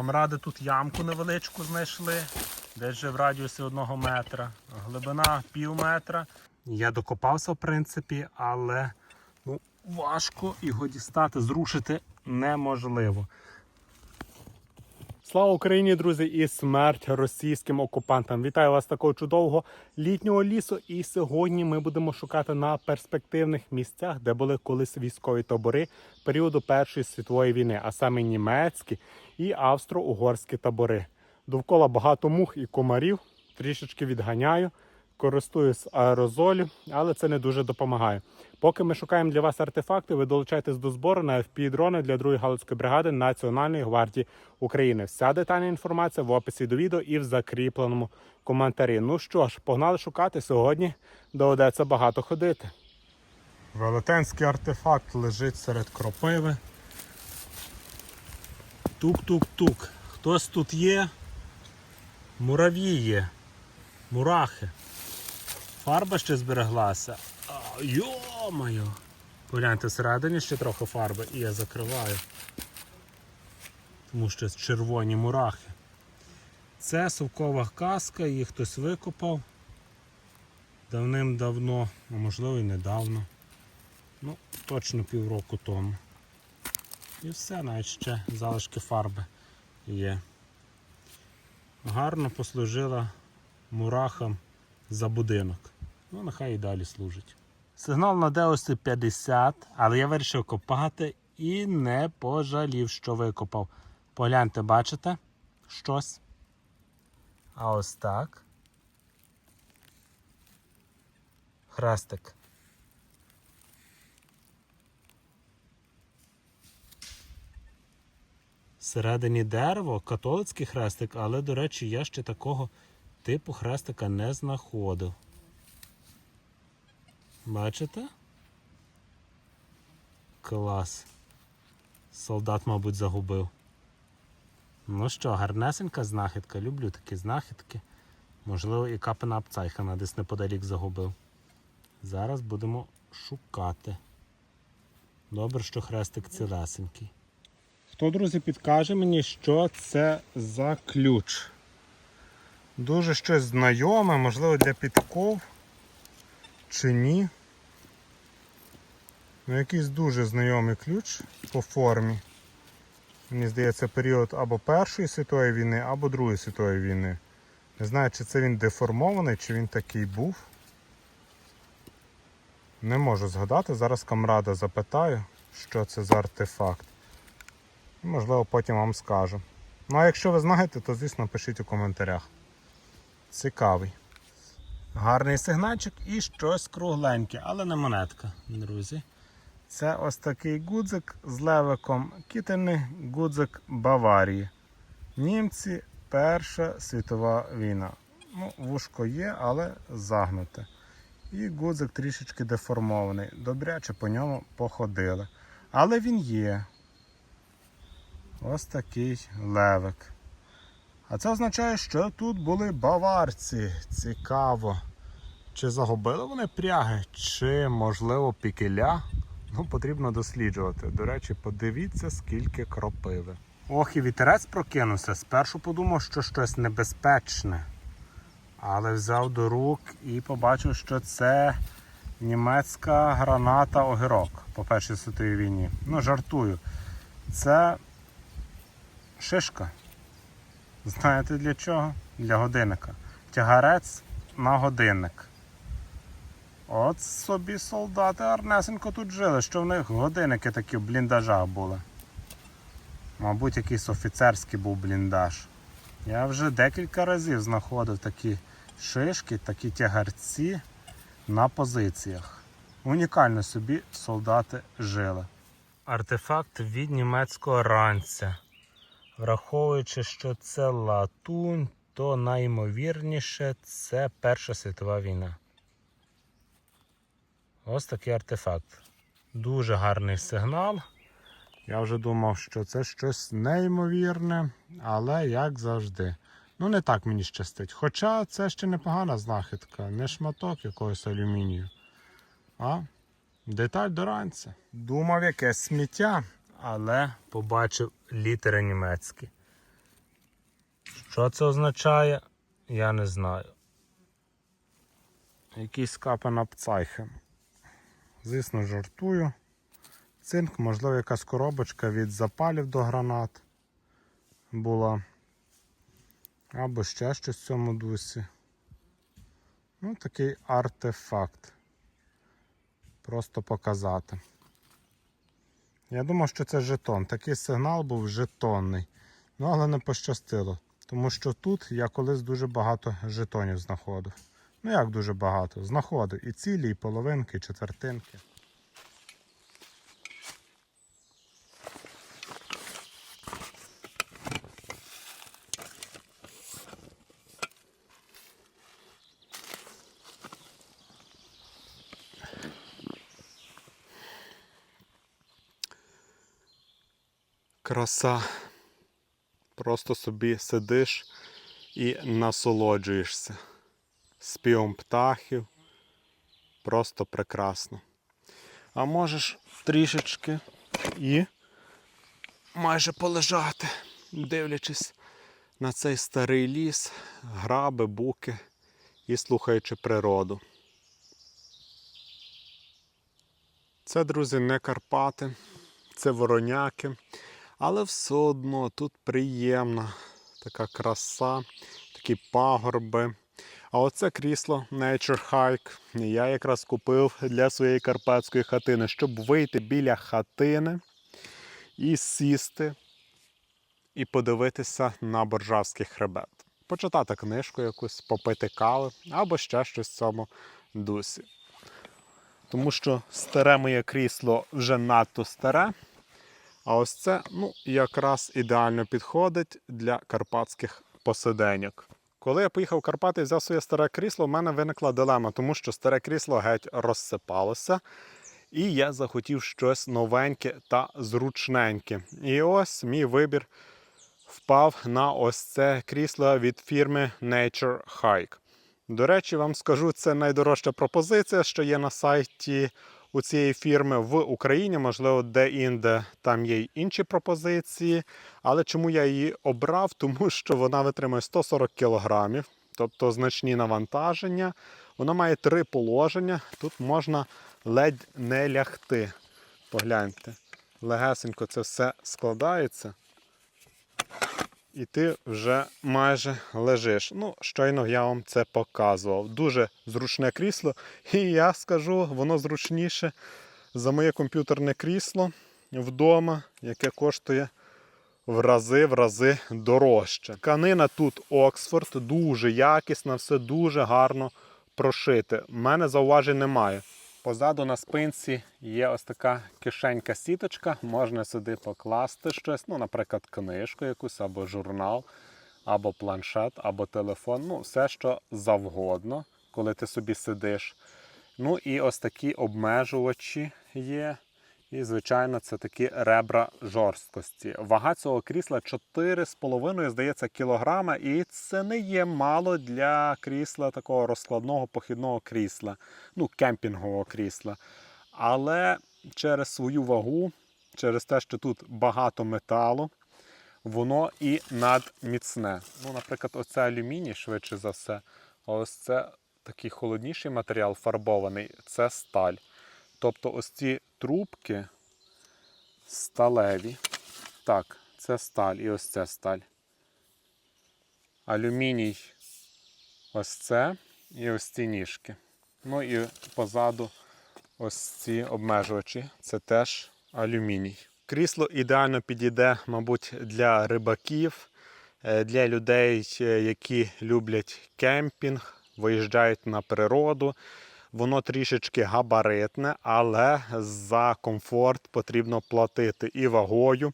Камради тут ямку невеличку знайшли, десь вже в радіусі одного метра. Глибина пів метра. Я докопався, в принципі, але ну, важко його дістати, зрушити неможливо. Слава Україні, друзі, і смерть російським окупантам. Вітаю вас такого чудового літнього лісу. І сьогодні ми будемо шукати на перспективних місцях, де були колись військові табори періоду Першої світової війни, а саме німецькі і австро-угорські табори. Довкола багато мух і комарів. Трішечки відганяю, користуюсь аерозолю, але це не дуже допомагає. Поки ми шукаємо для вас артефакти, ви долучайтесь до збору на FPV-дрони для 2-ї галицької бригади Національної гвардії України. Вся детальна інформація в описі до відео і в закріпленому коментарі. Ну що ж, погнали шукати. Сьогодні доведеться багато ходити. Велетенський артефакт лежить серед кропиви. Тук-тук-тук. Хтось тут є? Мурав'ї є. Мурахи. Фарба ще збереглася. Йо-моє! Погляньте, всередині ще трохи фарби і я закриваю. Тому що червоні мурахи. Це совкова каска, її хтось викопав давним-давно, а можливо і недавно. Ну, точно півроку тому. І все, навіть ще залишки фарби є. Гарно послужила мурахам за будинок. Ну, нехай і далі служить. Сигнал на Деосі 50, але я вирішив копати і не пожалів, що викопав. Погляньте, бачите? Щось. А ось так. Хрестик. Всередині дерево, католицький хрестик, але, до речі, я ще такого типу хрестика не знаходив. Бачите? Клас. Солдат, мабуть, загубив. Ну що, гарнесенька знахідка. Люблю такі знахідки. Можливо, і капена апцайхана десь неподалік загубив. Зараз будемо шукати. Добре, що хрестик цілесенький. Хто, друзі, підкаже мені, що це за ключ? Дуже щось знайоме, можливо, для підков чи ні. Ну, якийсь дуже знайомий ключ по формі. Мені здається, період або Першої світової війни, або Другої світової війни. Не знаю, чи це він деформований, чи він такий був. Не можу згадати. Зараз камрада запитаю, що це за артефакт. Можливо, потім вам скажу. Ну а якщо ви знаєте, то звісно пишіть у коментарях. Цікавий. Гарний сигнальчик і щось кругленьке, але не монетка, друзі. Це ось такий гудзик з левиком. Кітельний гудзик Баварії. Німці Перша світова війна. Ну, Вушко є, але загнуте. І гудзик трішечки деформований. Добряче по ньому походили. Але він є. Ось такий левик. А це означає, що тут були баварці. Цікаво. Чи загубили вони пряги, чи, можливо, пікеля. Ну, потрібно досліджувати. До речі, подивіться, скільки кропиви. Ох, і вітерець прокинувся. Спершу подумав, що щось небезпечне. Але взяв до рук і побачив, що це німецька граната огірок по Першій світовій війні. Ну, жартую. Це шишка. Знаєте для чого? Для годинника. Тягарець на годинник. От собі солдати гарнесенько тут жили, що в них годинники такі в бліндажах були. Мабуть, якийсь офіцерський був бліндаж. Я вже декілька разів знаходив такі шишки, такі тягарці на позиціях. Унікально собі солдати жили. Артефакт від німецького ранця. Враховуючи, що це латунь, то найімовірніше це Перша світова війна. Ось такий артефакт. Дуже гарний сигнал. Я вже думав, що це щось неймовірне, але як завжди. Ну, не так мені щастить. Хоча це ще непогана знахідка, не шматок якогось алюмінію. А деталь до ранця. Думав якесь сміття, але побачив літери німецькі. Що це означає, я не знаю. Якісь капи на пцайхи. Звісно, жартую. Цинк, можливо, якась коробочка від запалів до гранат була. Або ще щось в цьому дусі. Ну, такий артефакт. Просто показати. Я думав, що це жетон. Такий сигнал був жетонний. Ну, але не пощастило. Тому що тут я колись дуже багато жетонів знаходив. Ну як дуже багато? Знаходив і цілі, і половинки, і четвертинки. Краса. Просто собі сидиш і насолоджуєшся співом птахів. Просто прекрасно. А можеш трішечки і майже полежати, дивлячись на цей старий ліс, граби, буки і слухаючи природу. Це, друзі, не Карпати, це вороняки, але все одно тут приємна така краса, такі пагорби. А оце крісло Nature Hike я якраз купив для своєї карпатської хатини, щоб вийти біля хатини і сісти і подивитися на боржавський хребет. Почитати книжку якусь, попити кави або ще щось в цьому дусі. Тому що старе моє крісло вже надто старе. А ось це ну, якраз ідеально підходить для карпатських посиденьок. Коли я поїхав в Карпати і взяв своє старе крісло, в мене виникла дилема, тому що старе крісло геть розсипалося. І я захотів щось новеньке та зручненьке. І ось мій вибір впав на ось це крісло від фірми Nature Hike. До речі, вам скажу, це найдорожча пропозиція, що є на сайті у цієї фірми в Україні, можливо, де-інде там є й інші пропозиції. Але чому я її обрав? Тому що вона витримує 140 кг, тобто значні навантаження. Вона має три положення. Тут можна ледь не лягти. Погляньте, легесенько це все складається. І ти вже майже лежиш. Ну, щойно я вам це показував. Дуже зручне крісло. І я скажу, воно зручніше за моє комп'ютерне крісло вдома, яке коштує в рази в рази дорожче. Тканина тут Оксфорд, дуже якісна, все дуже гарно прошите. У мене зауважень немає. Позаду на спинці є ось така кишенька-сіточка, можна сюди покласти щось, ну, наприклад, книжку якусь, або журнал, або планшет, або телефон. Ну, все, що завгодно, коли ти собі сидиш. Ну і ось такі обмежувачі є. І, звичайно, це такі ребра жорсткості. Вага цього крісла 4,5, здається, кілограма, і це не є мало для крісла такого розкладного похідного крісла, ну, кемпінгового крісла. Але через свою вагу, через те, що тут багато металу, воно і надміцне. Ну, Наприклад, оце алюміній, швидше за все. А ось це такий холодніший матеріал фарбований це сталь. Тобто ось ці трубки сталеві. Так, це сталь і ось це сталь. Алюміній ось це і ось ці ніжки. Ну і позаду ось ці обмежувачі. Це теж алюміній. Крісло ідеально підійде, мабуть, для рибаків, е, для людей, е, які люблять кемпінг, виїжджають на природу. Воно трішечки габаритне, але за комфорт потрібно платити і вагою,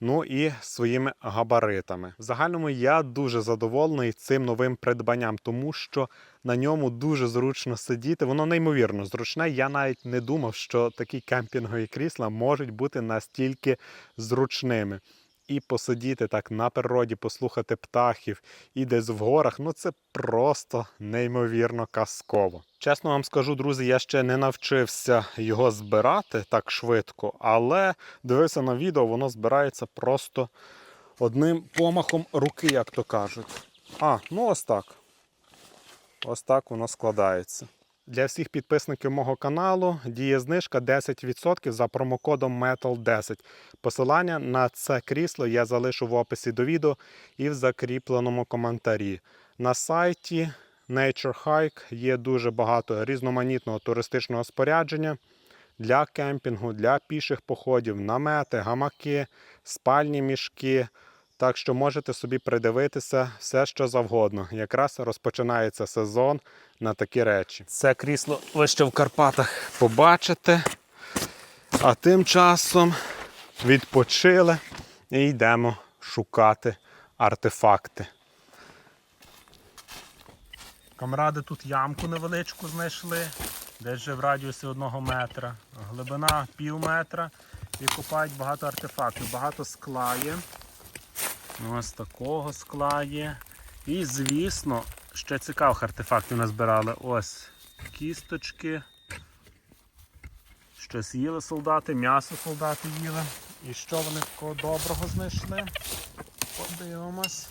ну і своїми габаритами. В загальному я дуже задоволений цим новим придбанням, тому що на ньому дуже зручно сидіти. Воно неймовірно зручне. Я навіть не думав, що такі кемпінгові крісла можуть бути настільки зручними. І посидіти так на природі, послухати птахів і десь в горах. Ну це просто неймовірно казково. Чесно вам скажу, друзі, я ще не навчився його збирати так швидко, але дивився на відео, воно збирається просто одним помахом руки, як то кажуть. А, ну ось так. Ось так воно складається. Для всіх підписників мого каналу діє знижка 10% за промокодом METAL10. Посилання на це крісло я залишу в описі до відео і в закріпленому коментарі. На сайті Nature Hike є дуже багато різноманітного туристичного спорядження для кемпінгу, для піших походів, намети, гамаки, спальні мішки. Так що можете собі придивитися все, що завгодно. Якраз розпочинається сезон на такі речі. Це крісло ви ще в Карпатах побачите. А тим часом відпочили і йдемо шукати артефакти. Камради тут ямку невеличку знайшли, десь вже в радіусі одного метра. Глибина пів метра і купають багато артефактів. Багато скла є. Ось такого скла є. І, звісно, ще цікавих артефактів назбирали. Ось кісточки. Щось їли солдати, м'ясо солдати їли. І що вони такого доброго знайшли? Подивимось.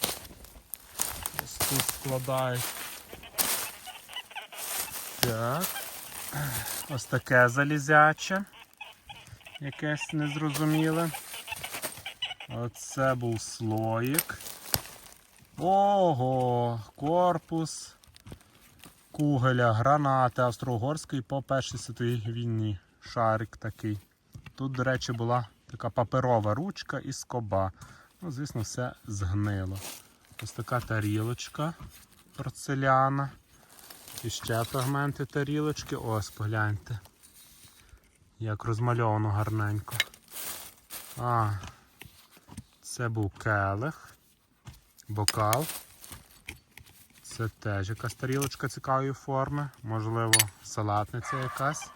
Ось тут складають. Так. Ось таке залізяче. Якесь незрозуміле. Оце був слоїк. Ого, корпус кугеля, гранати австро-угорської по Першій світовій війні. Шарик такий. Тут, до речі, була така паперова ручка і скоба. Ну, звісно, все згнило. Ось така тарілочка порцеляна. І ще фрагменти тарілочки. Ось, погляньте. Як розмальовано гарненько. А, це був келих, бокал. Це теж якась тарілочка цікавої форми. Можливо, салатниця якась.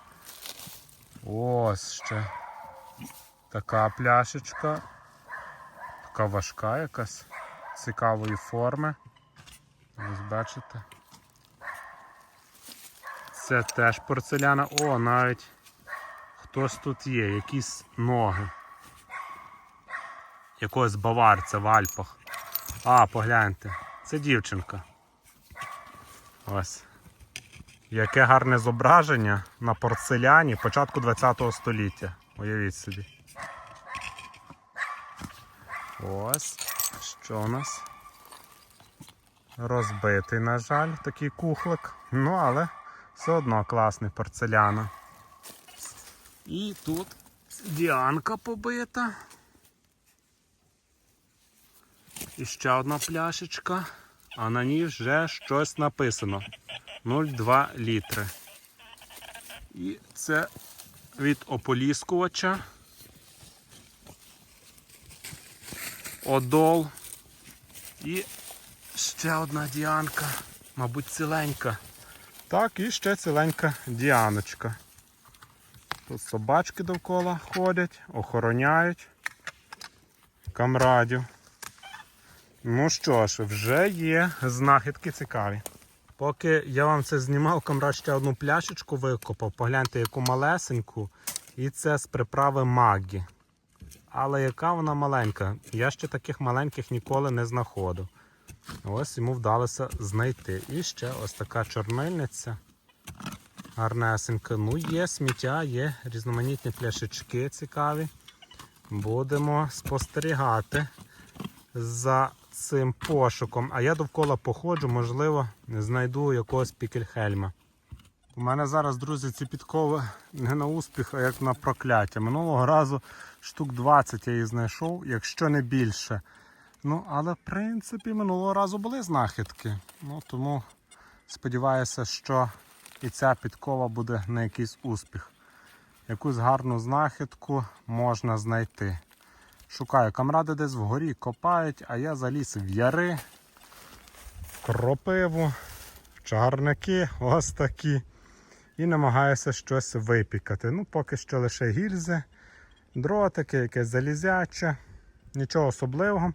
Ось ще така пляшечка. Така важка якась цікавої форми. Ось бачите. Це теж порцеляна. О, навіть хтось тут є, якісь ноги. Якогось баварця в Альпах. А, погляньте, це дівчинка. Ось. Яке гарне зображення на порцеляні початку ХХ століття. Уявіть собі. Ось. Що у нас? Розбитий, на жаль, такий кухлик. Ну, але все одно класний порцеляна. І тут діанка побита. І ще одна пляшечка, а на ній вже щось написано. 0,2 літри. І це від ополіскувача. Одол. І ще одна діанка, мабуть, ціленька. Так, і ще ціленька діаночка. Тут собачки довкола ходять, охороняють камрадів. Ну що ж, вже є знахідки цікаві. Поки я вам це знімав, камрад ще одну пляшечку викопав. Погляньте, яку малесеньку. І це з приправи Магі. Але яка вона маленька? Я ще таких маленьких ніколи не знаходив. Ось йому вдалося знайти. І ще ось така чорнильниця. Гарнесенька. Ну, є сміття, є різноманітні пляшечки цікаві. Будемо спостерігати за цим пошуком. А я довкола походжу, можливо, знайду якогось пікельхельма. У мене зараз, друзі, ці підкови не на успіх, а як на прокляття. Минулого разу штук 20 я їх знайшов, якщо не більше. Ну, але в принципі минулого разу були знахідки. Ну, Тому сподіваюся, що і ця підкова буде на якийсь успіх. Якусь гарну знахідку можна знайти. Шукаю камради десь вгорі, копають, а я заліз в яри, в кропиву, в чагарники, ось такі. І намагаюся щось випікати. Ну, поки що лише гільзи, дротики, якесь залізяче, нічого особливого.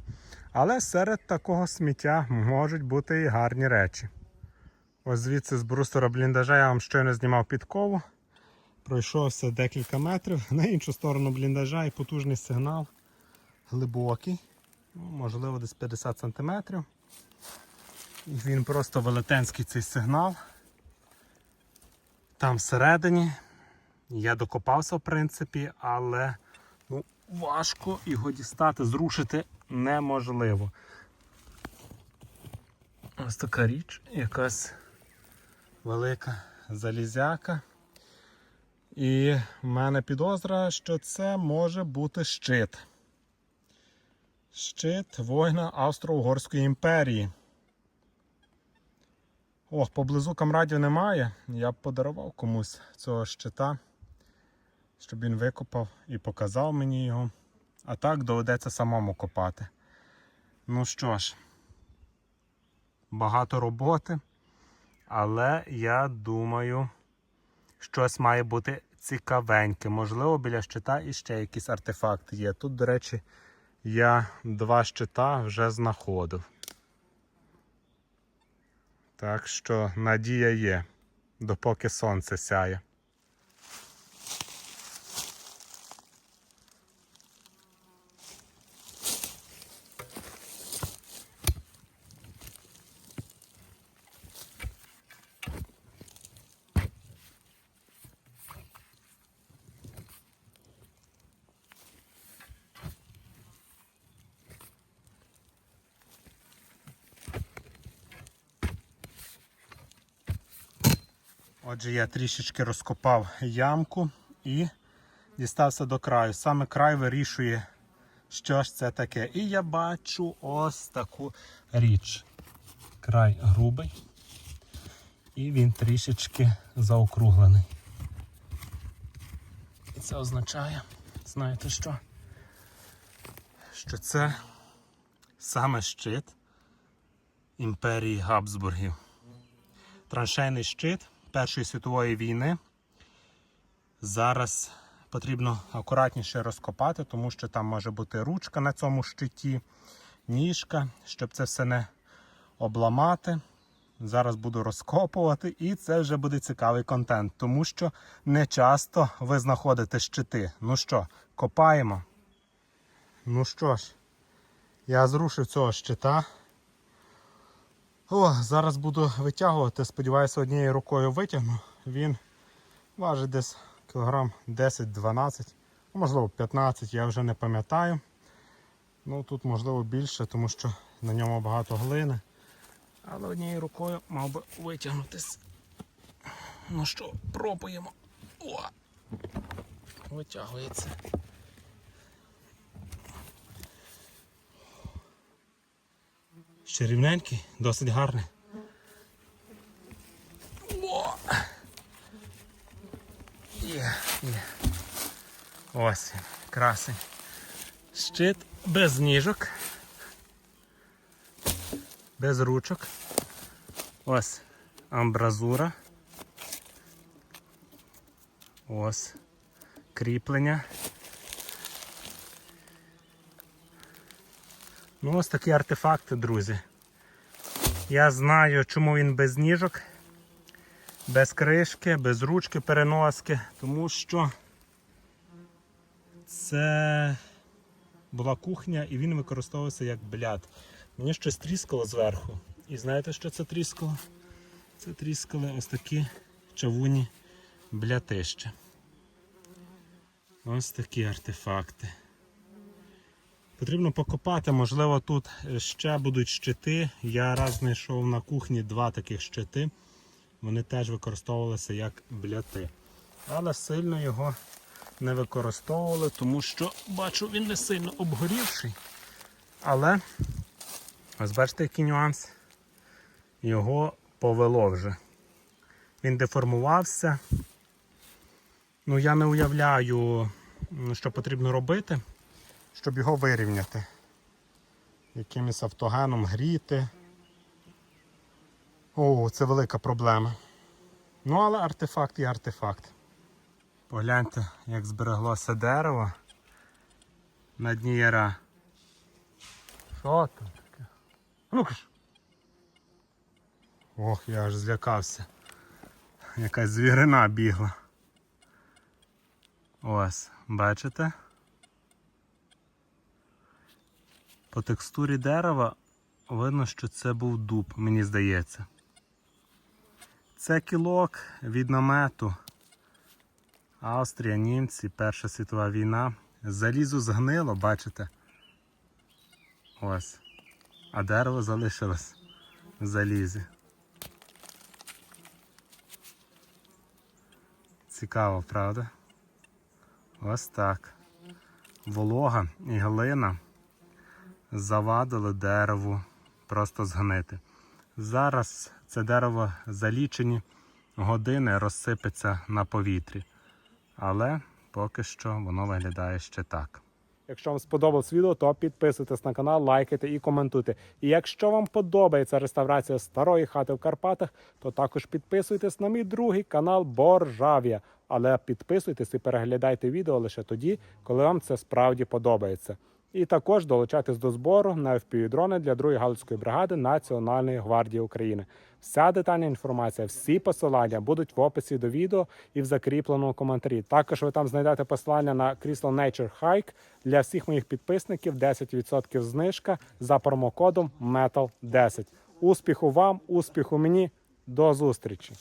Але серед такого сміття можуть бути і гарні речі. Ось звідси з брустера бліндажа я вам щойно знімав підкову. Пройшовся декілька метрів на іншу сторону бліндажа і потужний сигнал глибокий. ну, можливо, десь 50 см. І він просто велетенський цей сигнал. Там всередині. Я докопався, в принципі, але ну, важко його дістати, зрушити неможливо. Ось така річ, якась велика залізяка. І в мене підозра, що це може бути щит. Щит воїна Австро-Угорської імперії. Ох, поблизу камрадів немає. Я б подарував комусь цього щита, щоб він викопав і показав мені його. А так доведеться самому копати. Ну що ж, багато роботи, але я думаю, щось має бути цікавеньке. Можливо, біля щита іще якісь артефакти є. Тут, до речі, я два щита вже знаходив. Так що надія є, допоки сонце сяє. Отже, я трішечки розкопав ямку і дістався до краю. Саме край вирішує, що ж це таке. І я бачу ось таку річ. Край грубий. І він трішечки заокруглений. І це означає, знаєте що? Що це саме щит імперії Габсбургів. Траншейний щит Першої світової війни. Зараз потрібно акуратніше розкопати, тому що там може бути ручка на цьому щиті, ніжка, щоб це все не обламати. Зараз буду розкопувати, і це вже буде цікавий контент, тому що не часто ви знаходите щити. Ну що, копаємо. Ну що ж, я зрушив цього щита. О, зараз буду витягувати, сподіваюся, однією рукою витягну. Він важить десь кілограм 10-12, ну, можливо 15, я вже не пам'ятаю. Ну тут можливо більше, тому що на ньому багато глини. Але однією рукою мав би витягнутись. Ну що, пробуємо. О! Витягується. Ще рівненький, досить гарний. О! Є, є. Ось він, красень. Щит без ніжок. Без ручок. Ось амбразура. Ось кріплення. Ну, ось такі артефакти, друзі. Я знаю, чому він без ніжок, без кришки, без ручки переноски, тому що це була кухня і він використовувався як бляд. Мені щось тріскало зверху. І знаєте, що це тріскало? Це тріскали ось такі чавуні блятища. Ось такі артефакти. Потрібно покопати, можливо, тут ще будуть щити. Я раз знайшов на кухні два таких щити. Вони теж використовувалися як бляти. Але сильно його не використовували, тому що бачу, він не сильно обгорівший. Але, ось бачите, який нюанс, його повело вже. Він деформувався. Ну, я не уявляю, що потрібно робити щоб його вирівняти. Якимось автогеном гріти. О, це велика проблема. Ну, але артефакт є артефакт. Погляньте, як збереглося дерево на дні яра. Що там таке? Ну ж. Ох, я аж злякався. Якась звірина бігла. Ось, бачите? По текстурі дерева видно, що це був дуб, мені здається. Це кілок від намету. Австрія, німці, Перша світова війна. Залізо згнило, бачите? Ось. А дерево залишилось в залізі. Цікаво, правда? Ось так. Волога і глина завадили дереву просто згнити. Зараз це дерево за лічені години розсипеться на повітрі. Але поки що воно виглядає ще так. Якщо вам сподобалось відео, то підписуйтесь на канал, лайкайте і коментуйте. І якщо вам подобається реставрація старої хати в Карпатах, то також підписуйтесь на мій другий канал Боржавія. Але підписуйтесь і переглядайте відео лише тоді, коли вам це справді подобається. І також долучайтесь до збору на FPV-дрони для 2-ї галицької бригади Національної гвардії України. Вся детальна інформація, всі посилання будуть в описі до відео і в закріпленому коментарі. Також ви там знайдете посилання на Crystal Nature Hike для всіх моїх підписників. 10% знижка за промокодом METAL10. Успіху вам, успіху мені. До зустрічі!